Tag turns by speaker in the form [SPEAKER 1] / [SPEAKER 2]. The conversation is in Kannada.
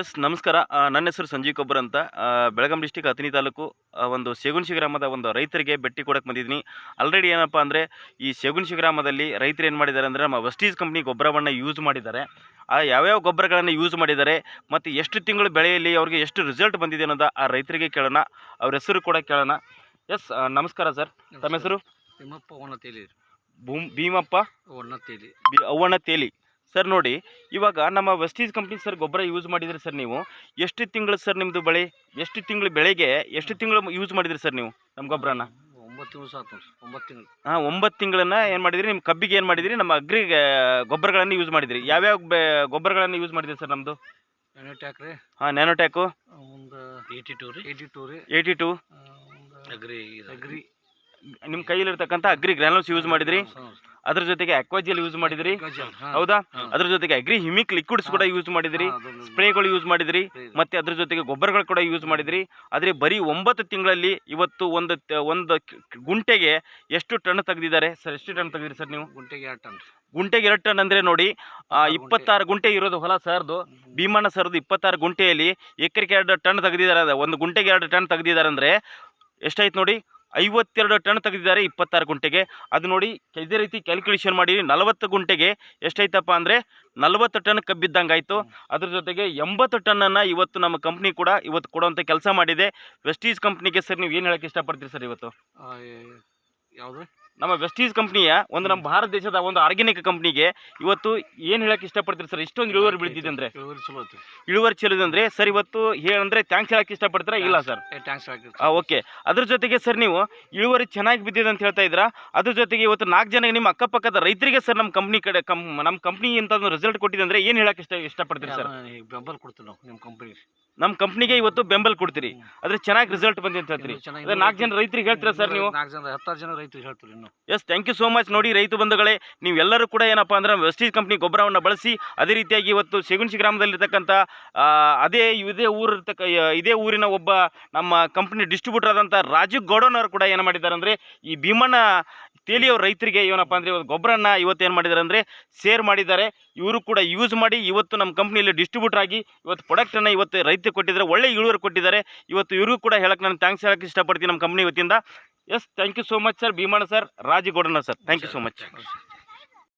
[SPEAKER 1] ಎಸ್ ನಮಸ್ಕಾರ. ನನ್ನ ಹೆಸರು ಸಂಜೀವ್ ಕೊಬ್ಬರ್ ಅಂತ. ಬೆಳಗಾಂ ಡಿಸ್ಟಿಕ್ ಹತ್ತನಿ ತಾಲೂಕು ಒಂದು ಶಗುನ್ಶಿ ಗ್ರಾಮದ ಒಂದು ರೈತರಿಗೆ ಭೇಟಿ ಕೊಡೋಕೆ ಬಂದಿದ್ದೀನಿ. ಆಲ್ರೆಡಿ ಏನಪ್ಪ ಅಂದರೆ ಈ ಶಗುನ್ಶಿ ಗ್ರಾಮದಲ್ಲಿ ರೈತರು ಏನು ಮಾಡಿದ್ದಾರೆ ಅಂದರೆ ನಮ್ಮ ವೆಸ್ಟೀಸ್ ಕಂಪ್ನಿ ಗೊಬ್ಬರವನ್ನು ಯೂಸ್ ಮಾಡಿದ್ದಾರೆ. ಆ ಯಾವ್ಯಾವ ಗೊಬ್ಬರಗಳನ್ನು ಯೂಸ್ ಮಾಡಿದ್ದಾರೆ ಮತ್ತು ಎಷ್ಟು ತಿಂಗಳು ಬೆಳೆಯಲ್ಲಿ ಅವ್ರಿಗೆ ಎಷ್ಟು ರಿಸಲ್ಟ್ ಬಂದಿದೆ ಅನ್ನೋದು ಆ ರೈತರಿಗೆ ಕೇಳೋಣ. ಅವ್ರ ಹೆಸರು ಕೂಡ ಕೇಳೋಣ. ಎಸ್ ನಮಸ್ಕಾರ ಸರ್. ತಮ್ಮ ಹೆಸರು? ಭೀಮಪ್ಪ? ಭೀಮಪ್ಪ ಅವಣ್ಣ ತೇಲಿ ಸರ್ ನೋಡಿ ಇವಾಗ ನಮ್ಮ ವೆಸ್ಟೀಸ್ ಕಂಪ್ನಿ ಸರ್ ಗೊಬ್ಬರ ಯೂಸ್ ಮಾಡಿದ್ರಿ ಸರ್ ನೀವು. ಎಷ್ಟು ತಿಂಗಳು ಸರ್ ನಿಮ್ಮದು ಬೆಳೆ? ಎಷ್ಟು ತಿಂಗಳು ಬೆಳೆಗೆ ಎಷ್ಟು ತಿಂಗಳು ಯೂಸ್ ಮಾಡಿದ್ರಿ ಸರ್ ನೀವು ನಮ್ಮ ಗೊಬ್ಬರನ?
[SPEAKER 2] ಒಂಬತ್ತು ದಿವಸ ಆಯ್ತು ಒಂಬತ್ತು ತಿಂಗಳು.
[SPEAKER 1] ಹಾಂ ಒಂಬತ್ತು ತಿಂಗಳನ್ನ ಏನು ಮಾಡಿದ್ರಿ? ನಿಮ್ಮ ಕಬ್ಬಿಗೆ ಏನು ಮಾಡಿದ್ರಿ? ನಮ್ಮ ಅಗ್ರಿ ಗೊಬ್ಬರಗಳನ್ನು ಯೂಸ್ ಮಾಡಿದ್ರಿ. ಯಾವ್ಯಾವ ಬೆ ಗೊಬ್ಬರಗಳನ್ನು ಯೂಸ್ ಮಾಡಿದ್ರಿ ಸರ್ ನಮ್ಮದು
[SPEAKER 2] ಎಣ್ಣೆ ರೀ.
[SPEAKER 1] ಹಾಂ ನ್ಯಾನೋಟ್ಯಾಕು
[SPEAKER 2] ಒಂದು ಏಯ್ಟಿ ಟೂ ರೀ. ಏಯ್ಟಿ ಟೂ ರೀ
[SPEAKER 1] ಏಯ್ಟಿ ಟು
[SPEAKER 2] ಅಗ್ರಿ ಅಗ್ರಿ
[SPEAKER 1] ನಿಮ್ಮ ಕೈಯಲ್ಲಿರ್ತಕ್ಕಂಥ ಅಗ್ರಿ ಗ್ರ್ಯಾನಲ್ಸ್ ಯೂಸ್ ಮಾಡಿದ್ರಿ? ಅದ್ರ ಜೊತೆಗೆ ಅಕ್ವಾಜಿಯಲ್ಲಿ ಯೂಸ್ ಮಾಡಿದ್ರಿ? ಹೌದಾ? ಅದ್ರ ಜೊತೆಗೆ ಅಗ್ರಿ ಹಿಮಿಕ್ ಲಿಕ್ವಿಡ್ಸ್ ಕೂಡ ಯೂಸ್ ಮಾಡಿದ್ರಿ. ಸ್ಪ್ರೇಗಳು ಯೂಸ್ ಮಾಡಿದ್ರಿ. ಮತ್ತೆ ಅದ್ರ ಜೊತೆಗೆ ಗೊಬ್ಬರಗಳು ಕೂಡ ಯೂಸ್ ಮಾಡಿದ್ರಿ. ಆದರೆ ಬರೀ ಒಂಬತ್ತು ತಿಂಗಳಲ್ಲಿ ಇವತ್ತು ಒಂದು ಒಂದು ಗುಂಟೆಗೆ ಎಷ್ಟು ಟನ್ ತೆಗೆದಿದ್ದಾರೆ? ಸರ್ ಎಷ್ಟು ಟನ್ ತೆಗೆದಿರಿ ಸರ್ ನೀವು?
[SPEAKER 2] ಗುಂಟೆಗೆ ಎರಡು ಟನ್.
[SPEAKER 1] ಗುಂಟೆಗೆ ಎರಡು ಟನ್ ಅಂದರೆ ನೋಡಿ ಇಪ್ಪತ್ತಾರು ಗುಂಟೆ ಇರೋದು ಹೊಲ ಸರ್ದು. ಭೀಮಣ್ಣ ಸರ್ದು ಇಪ್ಪತ್ತಾರು ಗುಂಟೆಯಲ್ಲಿ ಎಕರೆಗೆ ಎರಡು ಟನ್ ತೆಗೆದಿದ್ದಾರೆ. ಒಂದು ಗುಂಟೆಗೆ ಎರಡು ಟನ್ ತೆಗೆದಿದ್ದಾರೆ ಅಂದರೆ ಎಷ್ಟಾಯ್ತು ನೋಡಿ? ಐವತ್ತೆರಡು ಟನ್ ತೆಗೆದಿದ್ದಾರೆ ಇಪ್ಪತ್ತಾರು ಗುಂಟೆಗೆ. ಅದು ನೋಡಿ, ಇದೇ ರೀತಿ ಕ್ಯಾಲ್ಕುಲೇಷನ್ ಮಾಡಿ ನಲವತ್ತು ಗುಂಟೆಗೆ ಎಷ್ಟೈತಪ್ಪ ಅಂದರೆ ನಲವತ್ತು ಟನ್ ಕಬ್ಬಿದ್ದಂಗೆ ಆಯಿತು ಅದ್ರ ಜೊತೆಗೆ ಎಂಬತ್ತು ಟನ್ನನ್ನು ಇವತ್ತು ನಮ್ಮ ಕಂಪ್ನಿ ಕೂಡ ಇವತ್ತು ಕೊಡುವಂಥ ಕೆಲಸ ಮಾಡಿದೆ. ವೆಸ್ಟೀಸ್ ಕಂಪ್ನಿಗೆ ಸರ್, ನೀವು ಏನು ಹೇಳಕ್ಕೆ ಇಷ್ಟಪಡ್ತೀರಿ ಸರ್ ಇವತ್ತು?
[SPEAKER 2] ಯಾವುದು?
[SPEAKER 1] ನಮ್ಮ ವೆಸ್ಟೀಸ್ ಕಂಪ್ನಿಯ ಒಂದು ನಮ್ಮ ಭಾರತ ದೇಶದ ಒಂದು ಆರ್ಗ್ಯಾನಿಕ್ ಕಂಪ್ನಿಗೆ ಇವತ್ತು ಏನು ಹೇಳಕ್ಕೆ ಇಷ್ಟಪಡ್ತೀರಿ ಸರ್ ಇಷ್ಟೊಂದು ಇಳುವರಿ ಬೆಳೆದಿದೆ ಅಂದರೆ?
[SPEAKER 2] ಇಳುವರಿ ಚಲೋ ಐತಿ
[SPEAKER 1] ಇಳುವರಿ ಚೆಲ್ಲಿದೆ ಅಂದರೆ? ಸರ್ ಇವತ್ತು ಹೇಳಂದ್ರೆ ಥ್ಯಾಂಕ್ಸ್ ಹೇಳಕ್ಕೆ ಇಷ್ಟಪಡ್ತೀರಾ? ಇಲ್ಲ ಸರ್
[SPEAKER 2] ಟ್ಯಾಂಕ್ಸ್
[SPEAKER 1] ಓಕೆ ಅದ್ರ ಜೊತೆಗೆ ಸರ್ ನೀವು ಇಳುವರಿ ಚೆನ್ನಾಗಿ ಬಿದ್ದಿದೆ ಅಂತ ಹೇಳ್ತಾ ಇದ್ದೀರಾ? ಅದ್ರ ಜೊತೆಗೆ ಇವತ್ತು ನಾಲ್ಕು ಜನ ನಿಮ್ಮ ಅಕ್ಕಪಕ್ಕದ ರೈತರಿಗೆ ಸರ್ ನಮ್ಮ ಕಂಪ್ನಿ ಕಡೆ ಕಮ್ ನಮ್ಮ ಕಂಪ್ನಿ ಅಂತ ಒಂದು ರಿಸಲ್ಟ್ ಕೊಟ್ಟಿದೆ ಅಂದ್ರೆ ಏನು ಹೇಳಕ್ಕೆ ಇಷ್ಟ ಇಷ್ಟಪಡ್ತೀರಿ ಸರ್
[SPEAKER 2] ಬೆಂಬಲ ಕೊಡ್ತೀವಿ ನಾವು ನಿಮ್ಮ ಕಂಪ್ನಿ
[SPEAKER 1] ನಮ್ಮ ಕಂಪ್ನಿಗೆ ಇವತ್ತು ಬೆಂಬಲ ಕೊಡ್ತೀರಿ. ಅದ್ರ ಚೆನ್ನಾಗಿ ರಿಸಲ್ಟ್ ಬಂದಿದೆ ಅಂತ ಹೇಳ್ತೀರಿ. ನಾಲ್ಕು ಜನ ರೈತರಿಗೆ ಹೇಳ್ತೀರಾ ಸರ್ ನೀವು?
[SPEAKER 2] ನಾಲ್ಕು ಜನ ಹತ್ತಾರು ಜನ ರೈತರಿಗೆ ಹೇಳ್ತೀರಿ
[SPEAKER 1] yes thank you so much ನೋಡಿ ರೈತ ಬಂಧುಗಳೇ, ನೀವೆಲ್ಲರೂ ಕೂಡ ಏನಪ್ಪ ಅಂದ್ರೆ ವೆಸ್ಟೀಸ್ ಕಂಪ್ನಿ ಗೊಬ್ಬರವನ್ನು ಬಳಸಿ, ಅದೇ ರೀತಿಯಾಗಿ ಇವತ್ತು ಸೆಗುಣಿ ಗ್ರಾಮದಲ್ಲಿರ್ತಕ್ಕಂಥ ಅದೇ ಇದೇ ಊರಿರ್ತಕ್ಕ ಇದೇ ಊರಿನ ಒಬ್ಬ ನಮ್ಮ ಕಂಪ್ನಿ ಡಿಸ್ಟ್ರಿಬ್ಯೂಟರ್ ಆದಂಥ ರಾಜೀವ್ ಗೌಡನವರು ಕೂಡ ಏನು ಮಾಡಿದ್ದಾರೆ ಅಂದರೆ ಈ ಭೀಮಣ್ಣ ತೇಲಿಯವ್ರ ರೈತರಿಗೆ ಏನಪ್ಪ ಅಂದರೆ ಇವತ್ತು ಗೊಬ್ಬರನ ಇವತ್ತು ಏನು ಮಾಡಿದ್ದಾರೆ ಅಂದರೆ ಶೇರ್ ಮಾಡಿದ್ದಾರೆ. ಇವರು ಕೂಡ ಯೂಸ್ ಮಾಡಿ ಇವತ್ತು ನಮ್ಮ ಕಂಪ್ನಿಯಲ್ಲಿ ಡಿಸ್ಟ್ರಿಬ್ಯೂಟರ್ ಆಗಿ ಇವತ್ತು ಪ್ರಾಡಕ್ಟನ್ನು ಇವತ್ತು ರೈತರಿಗೆ ಕೊಟ್ಟಿದ್ದಾರೆ, ಒಳ್ಳೆ ಇಳುವರಿ ಕೊಟ್ಟಿದ್ದಾರೆ. ಇವತ್ತು ಇವ್ರಿಗೂ ಕೂಡ ಹೇಳಕ್ಕೆ ನಾನು ಥ್ಯಾಂಕ್ಸ್ ಹೇಳಕ್ಕೆ ಇಷ್ಟಪಡ್ತೀನಿ ನಮ್ಮ ಕಂಪ್ನಿ ವತಿಯಿಂದ. Yes thank you so much sir Bheemanna sir Raju ಗೌಡನ sir thank you so much
[SPEAKER 2] ಹೌದು.